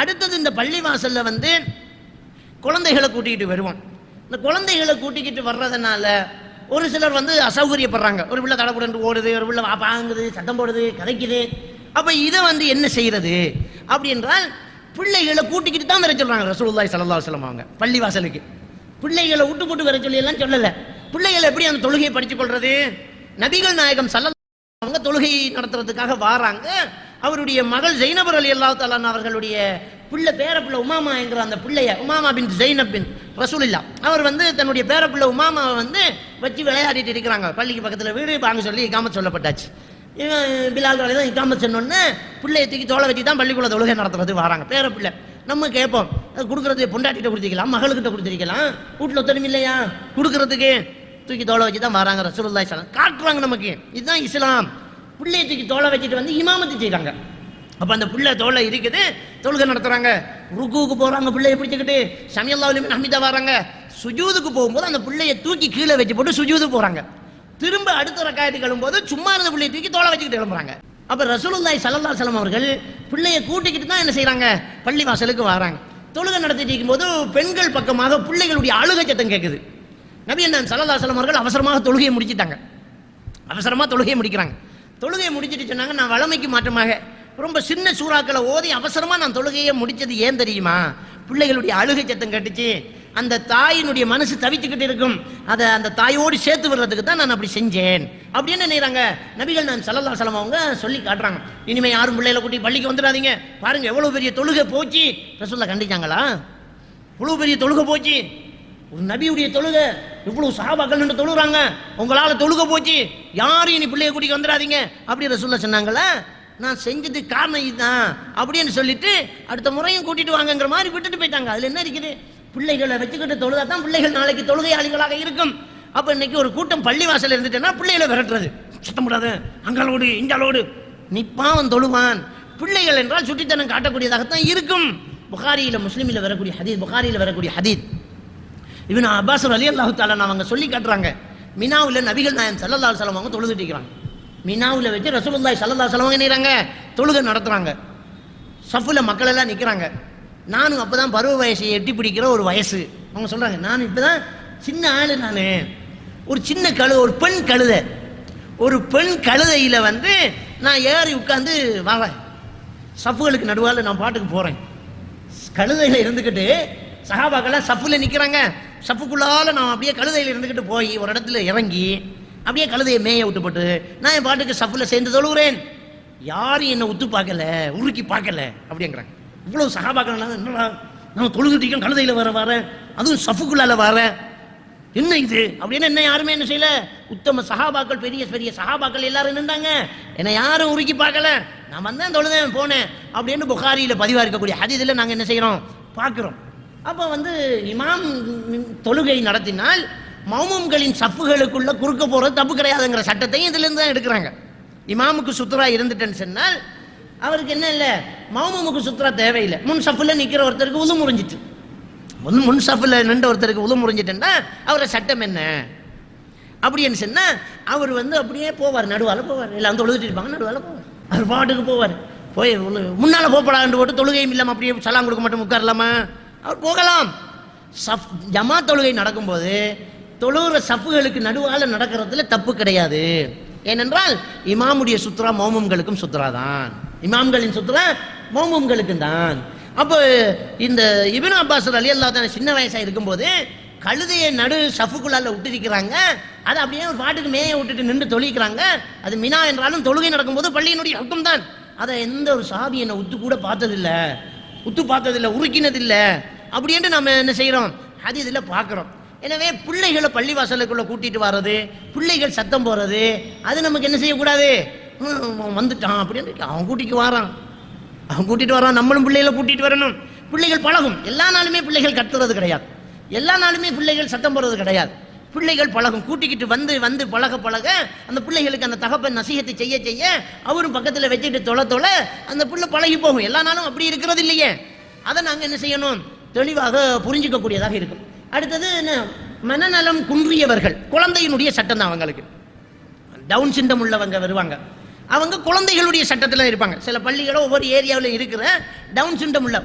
அடுத்தது இந்த பள்ளிவாசலில் வந்து குழந்தைகளை கூட்டிகிட்டு வருவோம். இந்த குழந்தைகளை கூட்டிக்கிட்டு வர்றதுனால ஒரு சிலர் வந்து அசௌகரியப்படுறாங்க. ஒரு பிள்ளை தடப்புடன்று ஓடுது ஒரு பிள்ளை வா- பாங்குது சத்தம் போடுது கதைக்குது. அப்போ இதை வந்து என்ன செய்கிறது அப்படி என்றால் பிள்ளைகளை கூட்டிக்கிட்டு தான் வர சொல்கிறாங்க ரசூல்லாய் சல்லா சொல்லம் அவங்க பள்ளிவாசலுக்கு. பிள்ளைகளை விட்டு போட்டு வர சொல்லியெல்லாம் சொல்லலை. பிள்ளைகளை எப்படி அந்த தொழுகையை படித்து கொள்றது? நபிகள் நாயகம் சல்லா அவங்க தொழுகை நடத்துறதுக்காக வாராங்க. அவருடைய மகள் ஜெயினபர் அலி அல்லா தாலான் அவர்களுடைய பிள்ளை பேரப்பிள்ளை உமாமா என்கிற அந்த பிள்ளைய உமாமா பின் ஜெயினப் பின் ரசூலில்லா அவர் வந்து தன்னுடைய பேரப்பிள்ளை உமாமாவை வந்து வச்சு விளையாடிட்டு இருக்கிறாங்க. பள்ளிக்கு பக்கத்தில் வீடு வாங்க சொல்லி இக்காமத் சொல்லப்பட்டாச்சு. இவன் பிலால் அலி தான் இக்காமத் சொன்னோன்னு பிள்ளையை தூக்கி தோலை வச்சு தான் பள்ளிக்குள்ள தொழுகை நடத்துறது வராங்க. பேரப்பிள்ளை. நம்ம கேட்போம் அது கொடுக்குறது பொண்டாட்டிகிட்ட கொடுத்துக்கலாம் மகளுக்கிட்ட கொடுத்துருக்கலாம். வீட்டில் ஒத்தனும் இல்லையா? கொடுக்குறதுக்கு தூக்கி தோலை வச்சு தான் வராங்க ரசூலுல்லாஹி ஸல்லல்லாஹு காட்டுறாங்க நமக்கு. இதுதான் இஸ்லாம். பிள்ளையை தூக்கி தோலை வச்சுட்டு வந்து இமாமத்து செய்கிறாங்க அப்போ அந்த பிள்ளை தோலை இருக்குது தொழுகை நடத்துகிறாங்க ருக்குவுக்கு போகிறாங்க பிள்ளையை பிடிச்சிக்கிட்டு. சமியல்லாவிலுமே ஹமிதா வராங்க. சுஜூதுக்கு போகும்போது அந்த பிள்ளையை தூக்கி கீழே வச்சு போட்டு சுஜூது போகிறாங்க திரும்ப அடுத்த ரக்காயத்து கிளம்பும்போது சும்மா இருந்த பிள்ளையை தூக்கி தோலை வச்சுக்கிட்டு கிளம்புறாங்க. அப்போ ரசூலுல்லாய் சல்லல்லா சலம் அவர்கள் பிள்ளையை கூட்டிக்கிட்டு தான் என்ன செய்கிறாங்க பள்ளி வாசலுக்கு வராங்க. தொழுகை நடத்திட்டு இருக்கும்போது பெண்கள் பக்கமாக பிள்ளைகளுடைய அழுகை சத்தம் கேட்குது நபி என்ன சல்லல்லா சலம் அவர்கள் அவசரமாக தொழுகையை முடிச்சிட்டாங்க. அவசரமாக தொழுகையை முடிக்கிறாங்க. தொழுகையை முடிச்சிட்டு சொன்னாங்க நான் வளமைக்கு மாற்றமாக. ரொம்ப சின்ன சூறாக்களை ஓதி அவசரமாக நான் தொழுகையை முடிச்சது ஏன் தெரியுமா? பிள்ளைகளுடைய அழுகை சத்தம் கட்டுச்சு. அந்த தாயினுடைய மனசு தவிச்சுக்கிட்டு இருக்கும். அதை அந்த தாயோடு சேர்த்து விடுறதுக்கு தான் நான் அப்படி செஞ்சேன். அப்படின்னு நினைக்கிறாங்க. நபிகள் நான் சல்லல்லா சலம் அவங்க சொல்லி காட்டுறாங்க. இனிமேல் யாரும் பிள்ளைகளை கூட்டி பள்ளிக்கு வந்துடாதீங்க. பாருங்கள் எவ்வளோ பெரிய தொழுகை போச்சு. ரசூல்லா கண்டிச்சாங்களா? இவ்வளோ பெரிய தொழுகை போச்சு. ஒரு நபியுடைய தொழுகை. இவ்வளவு சஹாபாக்கள் நின்று தொழுகிறாங்க. உங்களால தொழுக போச்சு. யாரும் இனி பிள்ளைய கூட்டிக்கு வந்துடாதீங்க. அப்படி ரசூல்லா சொன்னாங்கள நான் செஞ்சதுக்கு காரணம் இதுதான். அப்படின்னு சொல்லிட்டு அடுத்த முறையும் கூட்டிட்டு வாங்கங்கிற மாதிரி விட்டுட்டு போயிட்டாங்க. அதுல என்ன இருக்குது? பிள்ளைகளை வச்சுக்கிட்டு தொழுதா தான் பிள்ளைகள் நாளைக்கு தொழுகையாளிகளாக இருக்கும். அப்போ இன்னைக்கு ஒரு கூட்டம் பள்ளி வாசல் இருந்துட்டேன்னா பிள்ளைகளை விரட்டுறது. சுத்தம் கூடாது அங்காலோடு இங்கலோடு. நிப்பாவன் தொழுவான். பிள்ளைகள் என்றால் சுட்டித்தனம் காட்டக்கூடியதாகத்தான் இருக்கும். புகாரியில் முஸ்லீமில் வரக்கூடிய ஹதீத் புகாரியில் வரக்கூடிய ஹதீத் இவன் அப்பாஸ் அலி அல்லாஹு தாலா அவங்க சொல்லி காட்டுறாங்க. மினாவில் நபிகள் நாயன் சல்லல்லா சலம் அவங்க தொழுதுட்டு இருக்கிறாங்க. மினாவில் வச்சு ரசூலுல்லாய் சல்லல்லா சலம் நினைக்கிறாங்க தொழுகை நடத்துகிறாங்க சஃபில் மக்கள் எல்லாம் நிற்கிறாங்க நானும் அப்போ தான் பருவ வயசை எட்டி பிடிக்கிற ஒரு வயசு. அவங்க சொல்கிறாங்க நான் இப்போ தான் சின்ன ஆள் நான். ஒரு சின்ன கழு ஒரு பெண் கழுதை. ஒரு பெண் கழுதையில் வந்து நான் ஏறி உட்காந்து வாவேன் சஃப்புகளுக்கு நடுவால் நான் பாட்டுக்கு போகிறேன் கழுதையில் இருந்துக்கிட்டு சஹாபாக்கெல்லாம் சஃப்பில் நிற்கிறாங்க சப்புக்குள்ளால் நான் அப்படியே கழுதையில் இருந்துக்கிட்டு போய் ஒரு இடத்துல இறங்கி அப்படியே கழுதையை மேய விட்டு போட்டு நான் என் பாட்டுக்கு சஃப்பில் சேர்ந்து தொழுகிறேன் யாரும் என்னை உத்து பார்க்கல உருக்கி பார்க்கல அப்படிங்கிறாங்க. இவ்வளோ சகாபாக்கள் என்னடா நான் தொழுதுட்டிக்கும் கழுதையில் வர வர அதுவும் சஃபுக்குள்ளால் வர. என்ன இது? அப்படின்னு என்ன யாருமே என்ன செய்யல? உத்தம சகாபாக்கள் பெரிய பெரிய சஹாபாக்கள் எல்லாரும் நின்றாங்க. என்னை யாரும் உருக்கி பார்க்கல. நான் வந்தேன் தொழுதேன் போனேன் அப்படின்னு புகாரியில் பதிவாக இருக்கக்கூடிய ஹதீதில் நாங்கள் என்ன செய்கிறோம் பார்க்குறோம். அப்போ வந்து இமாம் தொழுகை நடத்தினால் மௌமம்களின் சப்புகளுக்குள்ள குறுக்க போகிறது தப்பு கிடையாதுங்கிற சட்டத்தையும் இதுலேருந்து தான் எடுக்கிறாங்க. இமாமுக்கு சுத்துரா இருந்துட்டேன்னு சொன்னால் அவருக்கு என்ன இல்லை? மௌமமுக்கு சுத்துரா தேவையில்லை. முன் சஃபில் நிற்கிற ஒருத்தருக்கு உது முறிஞ்சிட்டு. முன் முன் சஃபில் நின்ற ஒருத்தருக்கு உது முறிஞ்சிட்டேன்னா அவரை சட்டம் என்ன? அப்படின்னு சொன்னால் அவர் வந்து அப்படியே போவார் நடுவால் போவார். எல்லாம் தொழுதுட்டு இருப்பாங்க நடுவால் போவார். அவர் பாட்டுக்கு போவார். போய் முன்னால் முன்னால போப்படாண்டு போட்டு தொழுகையும் இல்லாமல் அப்படியே சலாம் கொடுக்க மாட்டோம் உட்காரலாமா? அவர் போகலாம். சஃப் ஜமா தொழுகை நடக்கும்போது தொழுகிற சஃப்புகளுக்கு நடுவால் நடக்கிறதுல தப்பு கிடையாது. ஏனென்றால் இமாமுடைய சுத்ரா மௌமம்களுக்கும் சுத்ரா தான். இமாம்களின் சுத்ரா மௌமம்களுக்கும் தான். அப்போ இந்த இபின் அப்பாஸ் அலி அல்லா சின்ன வயசாக இருக்கும்போது கழுதையை நடு சஃபுக்குள்ளால விட்டுருக்கிறாங்க. அதை அப்படியே ஒரு பாட்டுக்கு மேய விட்டுட்டு நின்று தொழிக்கிறாங்க அது மினா என்றாலும் தொழுகை நடக்கும்போது பள்ளியினுடைய ஹக்கம் தான் அதை எந்த ஒரு சாபி என்னை உத்து கூட பார்த்ததில்ல. உத்து பார்த்ததில்ல உருக்கினதில்ல. அப்படின்ட்டு நம்ம என்ன செய்கிறோம்? அது இதில் பார்க்குறோம். எனவே பிள்ளைகளை பள்ளிவாசலுக்குள்ளே கூட்டிட்டு வர்றது பிள்ளைகள் சத்தம் போடுறது அது நமக்கு என்ன செய்யக்கூடாது? வந்துட்டான் அப்படின்னு அவன் கூட்டிக்கு வாரான். அவன் கூட்டிட்டு வரான். நம்மளும் பிள்ளைகளை கூட்டிட்டு வரணும். பிள்ளைகள் பழகும். எல்லா நாளுமே பிள்ளைகள் கத்துறது கிடையாது. எல்லா நாளுமே பிள்ளைகள் சத்தம் போடுறது கிடையாது. பிள்ளைகள் பழகும். கூட்டிக்கிட்டு வந்து வந்து பழக பழக அந்த பிள்ளைகளுக்கு அந்த தகப்பன் நசீகத்தை செய்ய செய்ய அவரும் பக்கத்தில் வச்சுட்டு தொலை தொலை அந்த பிள்ளை பழகி போகும். எல்லா நாளும் அப்படி இருக்கிறது இல்லையே. அதை நாங்கள் என்ன செய்யணும்? தெளிவாக புரிஞ்சிக்கக்கூடியதாக இருக்கும். அடுத்தது என்ன? மனநலம் குன்றியவர்கள். குழந்தையினுடைய சட்டம் தான் அவங்களுக்கு. டவுன் சிண்டம் உள்ளவங்க வருவாங்க. அவங்க குழந்தைகளுடைய சட்டத்தில் இருப்பாங்க. சில பள்ளிகளும் ஒவ்வொரு ஏரியாவில் இருக்கிற டவுன் சிண்டம் உள்ள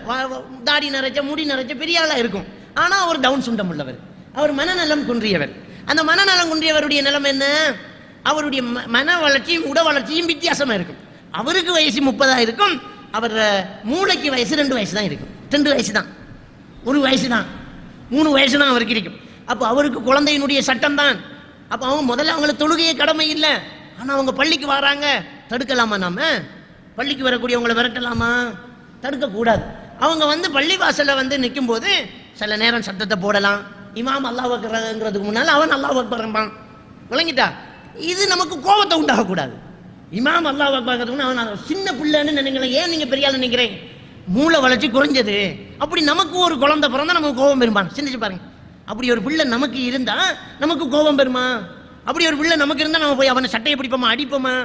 தாடி நிறைச்ச முடி நிறைச்ச பெரிய ஆளாக இருக்கும். ஆனால் அவர் டவுன் சிண்டம் உள்ளவர். அவர் மனநலம் குன்றியவர். அந்த மனநலம் குன்றியவருடைய நிலம் என்ன? அவருடைய ம- மன வளர்ச்சியும் உட வளர்ச்சியும் வித்தியாசமாக இருக்கும். அவருக்கு வயசு முப்பதாக இருக்கும் அவர் மூளைக்கு வயசு ரெண்டு வயசு தான் இருக்கும். ரெண்டு வயசு தான். ஒரு வயசு தான். மூணு வயசு தான் அவருக்கு இருக்கும். அப்போ அவருக்கு குழந்தையினுடைய சட்டம் தான். அப்போ அவங்க முதல்ல அவங்களுக்கு தொழுகையே கடமை இல்லை. ஆனால் அவங்க பள்ளிக்கு வராங்க. தடுக்கலாமா நாம? பள்ளிக்கு வரக்கூடியவங்களை விரட்டலாமா? தடுக்கக்கூடாது. அவங்க வந்து பள்ளிவாசலில் வந்து நிற்கும்போது சில நேரம் சத்தத்தை போடலாம். இமாம் அல்லாஹ் அக்பர்ங்கிறதுக்கு முன்னால் அவன் அல்லாஹ் அக்பர்பான் விளங்கிட்டா? இது நமக்கு கோபத்தை உண்டாகக்கூடாது. இமாம் அல்லாஹ் அக்பர்ங்கிறதுக்கு அவன் அவன் சின்ன பிள்ளைன்னு நினைக்கிறேன் ஏன் நீங்கள் பெரியால் நினைக்கிறேன்? மூளை வளர்ச்சி குறைஞ்சது. அப்படி நமக்கு ஒரு குழந்தை பிறந்தா நமக்கு கோபம் பெருமான் சிந்திச்சு பாருங்க. அப்படி ஒரு பிள்ளை நமக்கு இருந்தா நமக்கு கோபம் பெருமா? அப்படி ஒரு பிள்ளை நமக்கு இருந்தா நம்ம போய் அவனை சட்டையை பிடிப்போமா அடிப்போமா?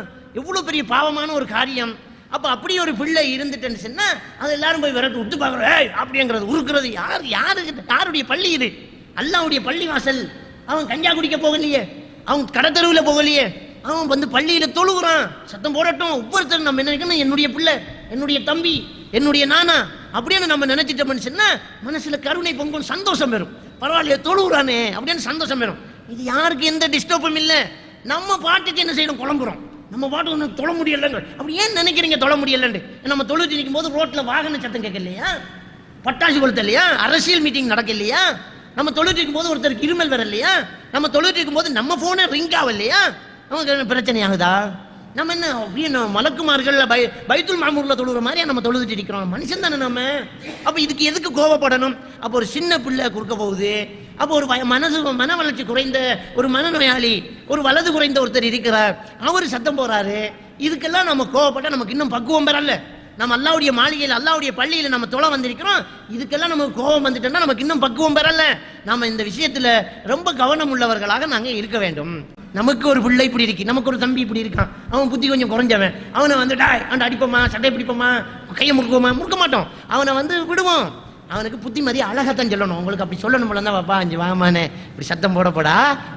எவ்வளோ பெரிய பாவமான ஒரு காரியம். அப்போ அப்படி ஒரு பிள்ளை இருந்துட்டேன்னு சொன்னால் அது எல்லாரும் போய் விரட்டு விட்டு பார்க்குறோம். ஏய் அப்படிங்கிறது உருக்குறது யார்? யாரு யாருடைய பள்ளி இது? அல்லாவுடைய பள்ளி வாசல் அவன் கஞ்சா குடிக்க போகலையே. அவன் கடத்தருவில் போகலையே. அவன் வந்து பள்ளியில் தொழுகிறான். சத்தம் போடட்டும். ஒவ்வொருத்தரும் நம்ம நினைக்கணும் என்னுடைய பிள்ளை என்னுடைய தம்பி என்னுடைய நானா? அப்படின்னு நம்ம நினைச்சிட்டோம்னு சொன்னால் மனசில் கருணை பொங்கும் சந்தோஷம் வரும். பரவாயில்லையே தொழுகிறானே அப்படின்னு சந்தோஷம் வரும். இது யாருக்கு எந்த டிஸ்டர்பும் இல்லை. நம்ம பாட்டுக்கு என்ன செய்யணும்? குழம்புறோம். நம்ம பாட்டு ஒன்று தொழ முடியலங்க. அப்படி ஏன் நினைக்கிறீங்க தொழ முடியலன்னு நம்ம தொழுது நிற்கும் போது ரோட்டில் வாகன சத்தம் கேட்கலையா? பட்டாசு கொளுத்த இல்லையா அரசியல் மீட்டிங் நடக்க இல்லையா நம்ம தொழுட்டு இருக்கும்போது ஒருத்தருக்கு இருமல் வர இல்லையா நம்ம தொழுட்டு இருக்கும்போது நம்ம போனே ரிங் ஆகும் இல்லையா நமக்கு பிரச்சனை ஆகுதா நம்ம என்ன அப்படியே நம்ம மலக்குமார்கள் பை பைத்துல் மாமூரில் தொழுகிற மாதிரியா நம்ம தொழுதுட்டு இருக்கிறோம்? மனுஷன் தானே நம்ம. அப்போ இதுக்கு எதுக்கு கோவப்படணும்? அப்போ ஒரு சின்ன பிள்ளை குறுக்க போகுது. அப்போ ஒரு வய- மனசு மன வளர்ச்சி குறைந்த ஒரு மனநோயாளி ஒரு வலது குறைந்த ஒருத்தர் இருக்கிறார். அவர் சத்தம் போகிறாரு இதுக்கெல்லாம் நம்ம கோவப்பட்டால் நமக்கு இன்னும் பக்குவம் பெறல நம்ம அல்லாவுடைய மாளிகையில் அல்லாவுடைய பள்ளியில் நம்ம தொலை வந்திருக்கிறோம். இதுக்கெல்லாம் நமக்கு கோபம் வந்துட்டோம்னா நமக்கு இன்னும் பக்குவம் பெறல நம்ம இந்த விஷயத்தில் ரொம்ப கவனம் உள்ளவர்களாக நாங்கள் இருக்க வேண்டும். நமக்கு ஒரு பிள்ளை இப்படி இருக்கு நமக்கு ஒரு தம்பி இப்படி இருக்கான். அவன் புத்தி கொஞ்சம் குறைஞ்சவன். அவனை வந்து டாய் அவன் அடிப்போமா? சட்டை பிடிப்போமா? கையை முறுக்குவோமா? முறுக்க மாட்டோம். அவனை வந்து விடுவோம். அவனுக்கு புத்தி மாதிரி அழகத்தான் சொல்லணும். உங்களுக்கு அப்படி சொல்லணும் போல தான் பாப்பா அஞ்சு வாமானே. இப்படி சத்தம் போடப்படா.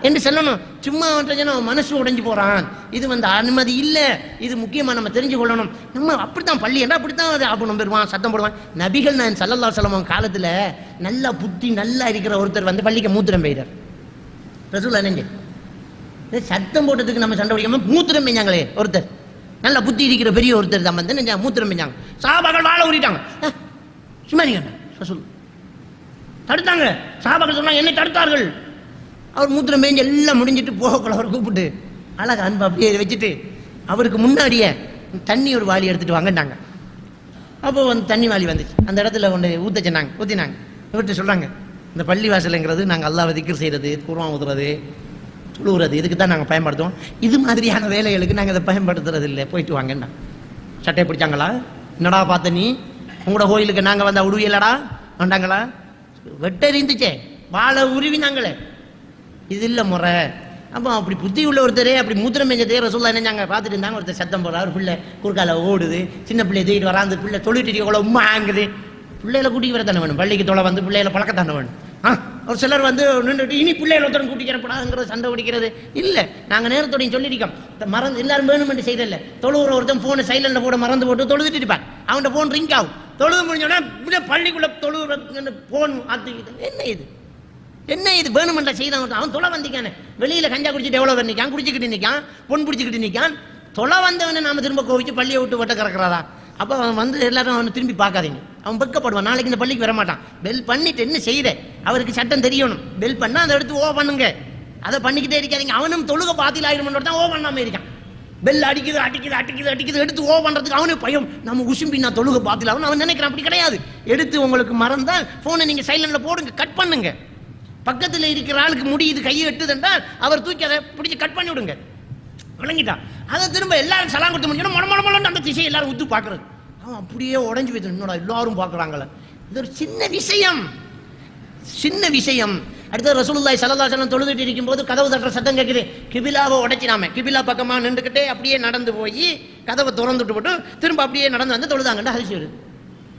என்று சொல்லணும். சும்மா அவன் அவன் மனசு உடைஞ்சு போறான். இது வந்து அனுமதி இல்லை. இது முக்கியமாக நம்ம தெரிஞ்சு கொள்ளணும். நம்ம அப்படித்தான் பள்ளி என்ன அப்படித்தான் அது ஆபணம் பெறுவான் சத்தம் போடுவான். நபிகள் நான் சல்லல்லா சலம் காலத்தில் நல்லா புத்தி நல்லா இருக்கிற ஒருத்தர் வந்து பள்ளிக்கு மூத்திரம் பெய்தார் ரசூல் என்னங்க சத்தம் போட்டதுக்கு நம்ம சண்டை பிடிக்காம மூத்திரம் பெஞ்சாங்களே ஒருத்தர். நல்ல புத்தி இருக்கிற பெரிய ஒருத்தர் தான் வந்து நெஞ்சா மூத்திரம் பெஞ்சாங்க. சாபாக்கள் வாழ ஊறிட்டாங்க. சும்மா நீங்க ரசூல் தடுத்தாங்க. சாபாக்கள் சொன்னாங்க என்னை தடுத்தார்கள். அவர் மூத்திரம் மேய்ஞ்சு எல்லாம் முடிஞ்சிட்டு போகக்குள்ள அவர் கூப்பிட்டு அழக அன்பு அப்படியே வச்சுட்டு அவருக்கு முன்னாடியே தண்ணி ஒரு வாளி எடுத்துகிட்டு வாங்கட்டாங்க அப்போ வந்து தண்ணி வாளி வந்துச்சு. அந்த இடத்துல கொண்டு ஊற்ற சொன்னாங்க ஊற்றினாங்க இவர்கிட்ட சொல்கிறாங்க இந்த பள்ளி வாசலுங்கிறது நாங்கள் அல்லாஹ் திக்ர் செய்கிறது குர்ஆன் ஊதுறது துழுவுறது இதுக்கு தான் நாங்கள் பயன்படுத்துவோம். இது மாதிரியான வேலைகளுக்கு நாங்கள் அதை பயன்படுத்துறது இல்லை. போயிட்டு வாங்கண்ணா சட்டையை பிடிச்சாங்களா? என்னடா பார்த்த நீ? உங்களோட கோயிலுக்கு நாங்கள் வந்தால் உடுவியலடா வந்தாங்களா வெட்டறிந்துச்சே. வாழை உருவினாங்களே இது இல்லை முறை. அப்போ அப்படி புத்தி உள்ள ஒருத்தரே அப்படி மூத்திரம் மேஞ்சதே ரசூல்லா நினைஞ்சாங்க. பார்த்துட்டு இருந்தாங்க ஒருத்தர் சத்தம் போடுறாரு. பிள்ளை குறுக்கால ஓடுது. சின்ன பிள்ளைய தூக்கிட்டு வரா அந்த பிள்ளை தொழிட்டு உள்ள உண்மை ஆங்குது. பிள்ளையில கூட்டிட்டு வர தானே வேணும். பள்ளிக்கு தொலை வந்து பிள்ளையில பழக்கத்தானே வேணும். ஆ? ஒரு சிலர் வந்து நின்றுட்டு இனி பிள்ளைகளை ஒருத்தரும் கூட்டிக்கிறப்படாதுங்கிறது சண்டை பிடிக்கிறது. இல்லை. நாங்கள் நேரத்தோடையும் சொல்லியிருக்கோம். இந்த மறந்து எல்லாரும் வேணுமென்று செய்யறதில்ல தொழுவுற ஒருத்தன் ஃபோனை சைலண்டில் போட மறந்து போட்டு தொழுதுட்டு இருப்பான். அவன்கிட்ட ஃபோன் ரிங் ஆகும். தொழுது முடிஞ்சோடனே இப்படியே பள்ளிக்குள்ளே தொழுது போன் அது இது என்ன இது? என்ன இது? வேணுமென்ற செய்தான் அவன். தொலை வந்திக்கானே வெளியில் கஞ்சா குடிச்சிட்டு எவ்வளோ பேர் நிற்கான் குடிச்சிக்கிட்டு நிற்கான் பொன் பிடிச்சிக்கிட்டு நிற்கான் தொலை வந்தவனை நாம திரும்ப கோவிச்சு பள்ளியை விட்டு வட்ட கறக்குறாதா அப்போ அவன் வந்து எல்லாரும் அவனை திரும்பி பார்க்காதீங்க. அவன் வெக்கப்படுவான் நாளைக்கு இந்த பள்ளிக்கு வர மாட்டான். பெல் பண்ணிட்டு என்ன செய்த அவருக்கு சட்டம் தெரியணும். பெல் பண்ணால் அதை எடுத்து ஓ பண்ணுங்க. அதை பண்ணிக்கிட்டே இருக்காதீங்க. அவனும் தொழுக பாத்தியில் ஆயிரம் தான் ஓ பண்ணாமல் இருக்கான். பெல் அடிக்குது அடிக்குது அடிக்குது அடிக்குது. எடுத்து ஓ பண்ணுறதுக்கு அவனே பயம். நம்ம உசும்பி நான் தொழுக பார்த்துல அவன் அவன் நினைக்கிறான் அப்படி கிடையாது. எடுத்து உங்களுக்கு மறந்தால் ஃபோனை நீங்கள் சைலண்டில் போடுங்க கட் பண்ணுங்க. பக்கத்தில் இருக்கிற ஆளுக்கு முடியுது கையை எட்டுதுன்றால் அவர் தூக்கி அதை பிடிச்சி கட் பண்ணி விடுங்க. விளங்கிட்டான். அதை திரும்ப எல்லாரும் சலாம் கொடுத்து முடிஞ்சோன்னா மொட மொட அந்த திசையை எல்லாரும் உத்து பார்க்குறது. அவன் அப்படியே உடஞ்சி போயிட்டு என்னடா எல்லாரும் பார்க்குறாங்களே இது ஒரு சின்ன விஷயம். சின்ன விஷயம். அடுத்தது ரசூலுல்லாய் ஸல்லல்லாஹு தொழுதுட்டு இருக்கும்போது கதவு தட்டுற சத்தம் கேட்குது. கிபிலாவை உடைச்சினாம கிபிலா பக்கமாக நின்றுக்கிட்டே அப்படியே நடந்து போய் கதவை திறந்துட்டு போட்டு திரும்ப அப்படியே நடந்து வந்து தொழுதாங்கன்னு ஹரிசி வருது.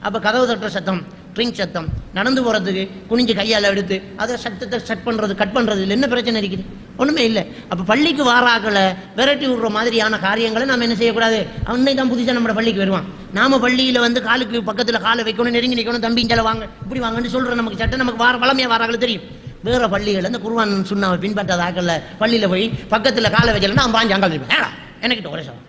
அப்போ கதவு தட்டுற சத்தம் ட்ரிங்க் சத்தம் நடந்து போகிறதுக்கு குனிஞ்சு கையால் எடுத்து அதை சத்தத்தை செட் பண்ணுறது கட் பண்ணுறது இல்லை என்ன பிரச்சனை இருக்குது? ஒன்றுமே இல்லை. அப்போ பள்ளிக்கு வாராக்களை விரட்டி விடுற மாதிரியான காரியங்களை நம்ம என்ன செய்யக்கூடாது? அவனே தான் புதுசாக நம்ம பள்ளிக்கு வருவான். நாம் பள்ளியில் வந்து காலுக்கு பக்கத்தில் காலை வைக்கணும் நெருங்கி நிற்கணும் தம்பி இஞ்சால வாங்க இப்படி வாங்கன்னு சொல்கிற நமக்கு சட்டம் நமக்கு வார வளமையாக வாராக்கள் தெரியும். வேற பள்ளிகள் அந்த குருவான் சுண்ணாவை பின்பற்றாத ஆக்கல்ல பள்ளியில் போய் பக்கத்தில் காலை வைக்கலன்னா அவன் பாஞ்சு அங்கே இருப்பான். எனக்கிட்ட ஒரே சவம்?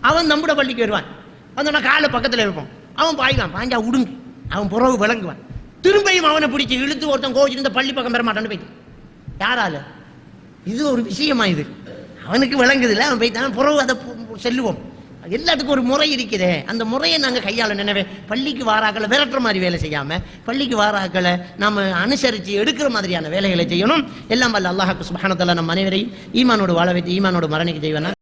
அவன் நம்முட பள்ளிக்கு வருவான். வந்தோன்னா காலை பக்கத்தில் இருப்பான். அவன் பாய்வான். பாஞ்சா உடுங்கு. அவன் புறவு விளங்குவான். திரும்பியும் அவனை பிடிச்சி இழுத்து ஒருத்தன் கோவிச்சிருந்த பள்ளி பக்கம் பெற மாட்டான்னு போயிட்டு யாரால? இது ஒரு விஷயமா இது. அவனுக்கு விளங்குதில்ல. அவன் போய்த்தான் புறவு அதை செல்லுவோம். எல்லாத்துக்கும் ஒரு முறை இருக்குதே அந்த முறையை நாங்கள் கையாள நினைவே. பள்ளிக்கு வாராக்களை விரட்டுற மாதிரி வேலை செய்யாமல் பள்ளிக்கு வாராக்களை நம்ம அனுசரித்து எடுக்கிற மாதிரியான வேலைகளை செய்யணும். எல்லாம் வல்ல அல்லாஹாக்கு சுபானத்தில் நம் அனைவரையும் ஈமானோடு வாழ வைத்து ஈமானோடு மரணிக்கு செய்வேன்